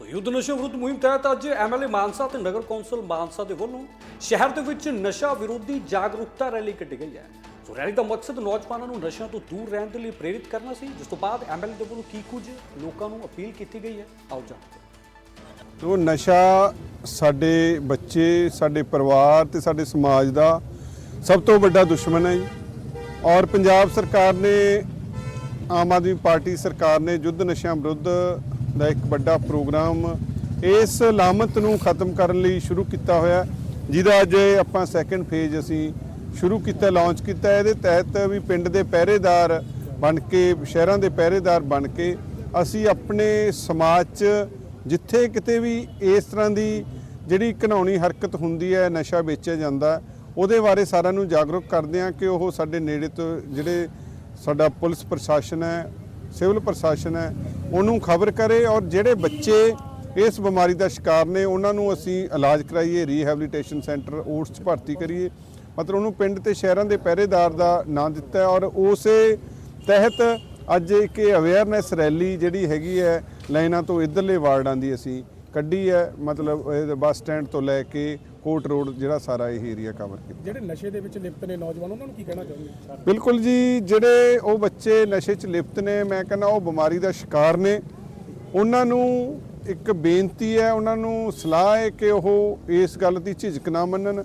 ਸੋ ਯੁੱਧ ਨਸ਼ੇ ਵਿਰੁੱਧ ਮੁਹਿੰਮ ਤਹਿਤ ਅੱਜ ਐਮਐਲਏ ਮਾਨਸਾ ਤੇ ਨਗਰ ਕੌਂਸਲ ਮਾਨਸਾ ਦੇ ਵੱਲੋਂ ਸ਼ਹਿਰ ਦੇ ਵਿੱਚ ਨਸ਼ਾ ਵਿਰੋਧੀ ਜਾਗਰੂਕਤਾ ਰੈਲੀ ਕੱਢੀ ਗਈ ਹੈ। ਸੋ ਰੈਲੀ ਦਾ ਮਕਸਦ ਨੌਜਵਾਨਾਂ ਨੂੰ ਨਸ਼ਿਆਂ ਤੋਂ ਦੂਰ ਰਹਿਣ ਦੇ ਲਈ ਪ੍ਰੇਰਿਤ ਕਰਨਾ ਸੀ, ਜਿਸ ਤੋਂ ਬਾਅਦ ਐਮਐਲਏ ਦੇ ਵੱਲੋਂ ਕੀ ਕੁਝ ਲੋਕਾਂ ਨੂੰ ਅਪੀਲ ਕੀਤੀ ਗਈ ਹੈ, ਆਓ ਜਾਣਦੇ ਹਾਂ। ਉਹ ਨਸ਼ਾ ਸਾਡੇ ਬੱਚੇ, ਸਾਡੇ ਪਰਿਵਾਰ ਤੇ ਸਾਡੇ ਸਮਾਜ ਦਾ ਸਭ ਤੋਂ ਵੱਡਾ ਦੁਸ਼ਮਣ ਹੈ ਜੀ। ਔਰ ਪੰਜਾਬ ਸਰਕਾਰ ਨੇ, ਆਮ ਆਦਮੀ ਪਾਰਟੀ ਸਰਕਾਰ ਨੇ ਯੁੱਧ ਨਸ਼ਿਆਂ ਵਿਰੁੱਧ ਦਾ ਇੱਕ ਵੱਡਾ ਪ੍ਰੋਗਰਾਮ ਇਸ ਲਾਮਤ ਨੂੰ ਖਤਮ ਕਰਨ ਲਈ ਸ਼ੁਰੂ ਕੀਤਾ ਹੋਇਆ ਜਿਹਦਾ ਅੱਜ ਆਪਾਂ ਸੈਕੰਡ ਫੇਜ਼ ਅਸੀਂ ਸ਼ੁਰੂ ਕੀਤਾ ਲਾਂਚ ਕੀਤਾ। ਇਹਦੇ ਤਹਿਤ ਵੀ ਪਿੰਡ ਦੇ ਪਹਿਰੇਦਾਰ ਬਣ ਕੇ, ਸ਼ਹਿਰਾਂ ਦੇ ਪਹਿਰੇਦਾਰ ਬਣ ਕੇ ਅਸੀਂ ਆਪਣੇ ਸਮਾਜ 'ਚ ਜਿੱਥੇ ਕਿਤੇ ਵੀ ਇਸ ਤਰ੍ਹਾਂ ਦੀ ਜਿਹੜੀ ਘਿਨਾਉਣੀ ਹਰਕਤ ਹੁੰਦੀ ਹੈ, ਨਸ਼ਾ ਵੇਚਿਆ ਜਾਂਦਾ, ਉਹਦੇ ਬਾਰੇ ਸਾਰਿਆਂ ਨੂੰ ਜਾਗਰੂਕ ਕਰਦੇ ਹਾਂ ਕਿ ਉਹ ਸਾਡੇ ਨੇੜੇ ਤੋਂ ਜਿਹੜੇ ਸਾਡਾ ਪੁਲਿਸ ਪ੍ਰਸ਼ਾਸਨ ਹੈ, ਸਿਵਲ ਪ੍ਰਸ਼ਾਸਨ ਹੈ ਉਹਨੂੰ ਖਬਰ ਕਰੇ ਔਰ ਜਿਹੜੇ ਬੱਚੇ ਇਸ ਬਿਮਾਰੀ ਦਾ ਸ਼ਿਕਾਰ ਨੇ, ਉਹਨਾਂ ਨੂੰ ਅਸੀਂ ਇਲਾਜ ਕਰਾਈਏ ਰੀਹੈਬਿਲਿਟੇਸ਼ਨ ਸੈਂਟਰ ਓਟਸ 'ਚ ਭਰਤੀ ਕਰੀਏ। ਮਤਲਬ ਉਹਨੂੰ ਪਿੰਡ ਤੇ ਸ਼ਹਿਰਾਂ ਦੇ ਪਹਿਰੇਦਾਰ ਦਾ ਨਾਂ ਦਿੱਤਾ ਔਰ ਉਸੇ ਤਹਿਤ ਅੱਜ ਇੱਕ ਅਵੇਅਰਨੈਸ ਰੈਲੀ ਜਿਹੜੀ ਹੈਗੀ ਹੈ, ਲਾਈਨਾਂ ਤੋਂ ਇਧਰਲੇ ਵਾਰਡਾਂ ਦੀ ਅਸੀਂ ਕੱਢੀ ਹੈ ਮਤਲਬ ਇਹ ਬੱਸ ਸਟੈਂਡ ਤੋਂ ਲੈ ਕੇ ਕੋਟ ਰੋਡ ਜਿਹੜਾ ਸਾਰਾ ਇਹ ਏਰੀਆ ਕਵਰ ਕੀਤਾ। ਜਿਹੜੇ ਨਸ਼ੇ ਦੇ ਵਿੱਚ ਲਿਪਤ ਨੇ ਨੌਜਵਾਨ ਉਹਨਾਂ ਨੂੰ ਕੀ ਕਹਿਣਾ ਚਾਹੁੰਦੇ ਬਿਲਕੁਲ ਜੀ ਜਿਹੜੇ ਉਹ ਬੱਚੇ ਨਸ਼ੇ 'ਚ ਲਿਪਤ ਨੇ ਮੈਂ ਕਹਿੰਦਾ ਉਹ ਬਿਮਾਰੀ ਦਾ ਸ਼ਿਕਾਰ ਨੇ। ਉਹਨਾਂ ਨੂੰ ਇੱਕ ਬੇਨਤੀ ਹੈ ਉਹਨਾਂ ਨੂੰ ਸਲਾਹ ਹੈ ਕਿ ਉਹ ਇਸ ਗੱਲ ਦੀ ਝਿਜਕ ਨਾ ਮੰਨਣ।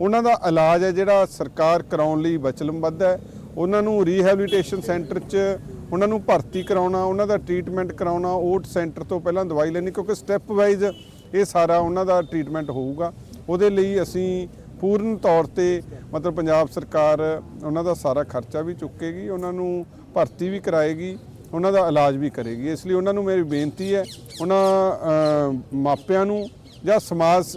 ਉਹਨਾਂ ਦਾ ਇਲਾਜ ਹੈ ਜਿਹੜਾ ਸਰਕਾਰ ਕਰਾਉਣ ਲਈ ਵਚਨਬੱਧ ਹੈ। ਉਹਨਾਂ ਨੂੰ ਰੀਹੈਬਿਲਿਟੇਸ਼ਨ ਸੈਂਟਰ 'ਚ ਉਹਨਾਂ ਨੂੰ ਭਰਤੀ ਕਰਾਉਣਾ, ਉਹਨਾਂ ਦਾ ਟ੍ਰੀਟਮੈਂਟ ਕਰਾਉਣਾ ਓਟ ਸੈਂਟਰ ਤੋਂ ਪਹਿਲਾਂ ਦਵਾਈ ਲੈਣੀ, ਕਿਉਂਕਿ ਸਟੈਪ ਵਾਈਜ਼ ਇਹ ਸਾਰਾ ਉਹਨਾਂ ਦਾ ਟ੍ਰੀਟਮੈਂਟ ਹੋਊਗਾ। ਉਹਦੇ ਲਈ ਅਸੀਂ ਪੂਰਨ ਤੌਰ ਤੇ ਮਤਲਬ ਪੰਜਾਬ ਸਰਕਾਰ ਉਹਨਾਂ ਦਾ ਸਾਰਾ ਖਰਚਾ ਵੀ ਚੁੱਕੇਗੀ, ਉਹਨਾਂ ਨੂੰ ਭਰਤੀ ਵੀ ਕਰਾਏਗੀ, ਉਹਨਾਂ ਦਾ ਇਲਾਜ ਵੀ ਕਰੇਗੀ। ਇਸ ਲਈ ਉਹਨਾਂ ਨੂੰ ਮੇਰੀ ਬੇਨਤੀ ਹੈ, ਉਹਨਾਂ ਮਾਪਿਆਂ ਨੂੰ ਜਾਂ ਸਮਾਜ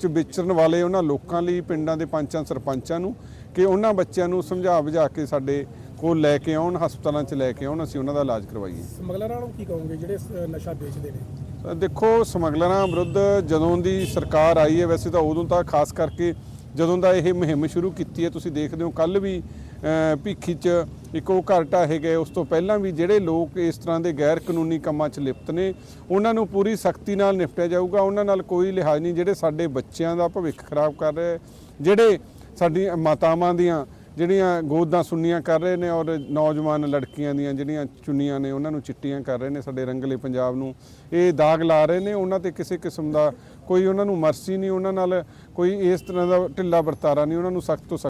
ਚ ਵਿਚਰਨ ਵਾਲੇ ਉਹਨਾਂ ਲੋਕਾਂ ਲਈ, ਪਿੰਡਾਂ ਦੇ ਪੰਚਾਂ, ਸਰਪੰਚਾਂ ਨੂੰ, ਕਿ ਉਹਨਾਂ ਬੱਚਿਆਂ ਨੂੰ ਸਮਝਾ ਬੁਝਾ ਕੇ ਸਾਡੇ ਕੋਲ ਲੈ ਕੇ ਆਉਣ ਹਸਪਤਾਲਾਂ 'ਚ ਲੈ ਕੇ ਆਉਣ ਅਸੀਂ ਉਹਨਾਂ ਦਾ ਇਲਾਜ ਕਰਵਾਈਏ। ਸਮਗਲਰਾਂ ਨੂੰ ਕੀ ਕਹੋਗੇ ਜਿਹੜੇ ਨਸ਼ਾ ਵੇਚਦੇ ਨੇ? ਤਾਂ ਦੇਖੋ ਸਮਗਲਰਾਂ ਵਿਰੁੱਧ ਜਦੋਂ ਦੀ ਸਰਕਾਰ ਆਈ ਹੈ ਵੈਸੇ ਤਾਂ ਉਦੋਂ ਤਾਂ ਖਾਸ ਕਰਕੇ ਜਦੋਂ ਦਾ ਇਹ ਮੁਹਿੰਮ ਸ਼ੁਰੂ ਕੀਤੀ ਹੈ ਤੁਸੀਂ ਦੇਖਦੇ ਹੋ ਕੱਲ ਵੀ ਅਹ, ਭੀਖੀ 'ਚ ਇੱਕ ਉਹ ਘਰ ਢਾਹੇ ਗਏ। ਉਸ ਤੋਂ ਪਹਿਲਾਂ ਵੀ ਜਿਹੜੇ ਲੋਕ ਇਸ ਤਰ੍ਹਾਂ ਦੇ ਗੈਰ ਕਾਨੂੰਨੀ ਕੰਮਾਂ 'ਚ ਲਿਪਤ ਨੇ ਉਹਨਾਂ ਨੂੰ ਪੂਰੀ ਸਖਤੀ ਨਾਲ ਨਿਪਟਿਆ ਜਾਊਗਾ। ਉਹਨਾਂ ਨਾਲ ਕੋਈ ਲਿਹਾਜ਼ ਨਹੀਂ। ਜਿਹੜੇ ਸਾਡੇ ਬੱਚਿਆਂ ਦਾ ਭਵਿੱਖ ਖਰਾਬ ਕਰ ਰਹੇ ਜਿਹੜੇ ਸਾਡੀਆਂ ਮਾਤਾਵਾਂ ਦੀਆਂ ਜਿਹੜੀਆਂ ਗੋਦਾਂ ਸੁੰਨੀਆਂ ਕਰ ਰਹੇ ਨੇ ਔਰ ਨੌਜਵਾਨ ਲੜਕੀਆਂ ਦੀਆਂ ਜਿਹੜੀਆਂ ਚੁੰਨੀਆਂ ਨੇ ਉਹਨਾਂ ਨੂੰ ਚਿੱਟੀਆਂ ਕਰ ਰਹੇ ਨੇ, ਸਾਡੇ ਰੰਗਲੇ ਪੰਜਾਬ ਨੂੰ ਇਹ ਦਾਗ ਲਾ ਰਹੇ ਨੇ, ਉਹਨਾਂ ਤੇ ਕਿਸੇ ਕਿਸਮ ਦਾ ਕੋਈ ਉਹਨਾਂ ਨੂੰ ਮਰਸੀ ਨਹੀਂ, ਉਹਨਾਂ ਨਾਲ ਕੋਈ ਇਸ ਤਰ੍ਹਾਂ ਦਾ ਢਿੱਲਾ ਵਰਤਾਰਾ ਨਹੀਂ, ਉਹਨਾਂ ਨੂੰ ਸਖਤ ਤੋਂ ਸਖਤ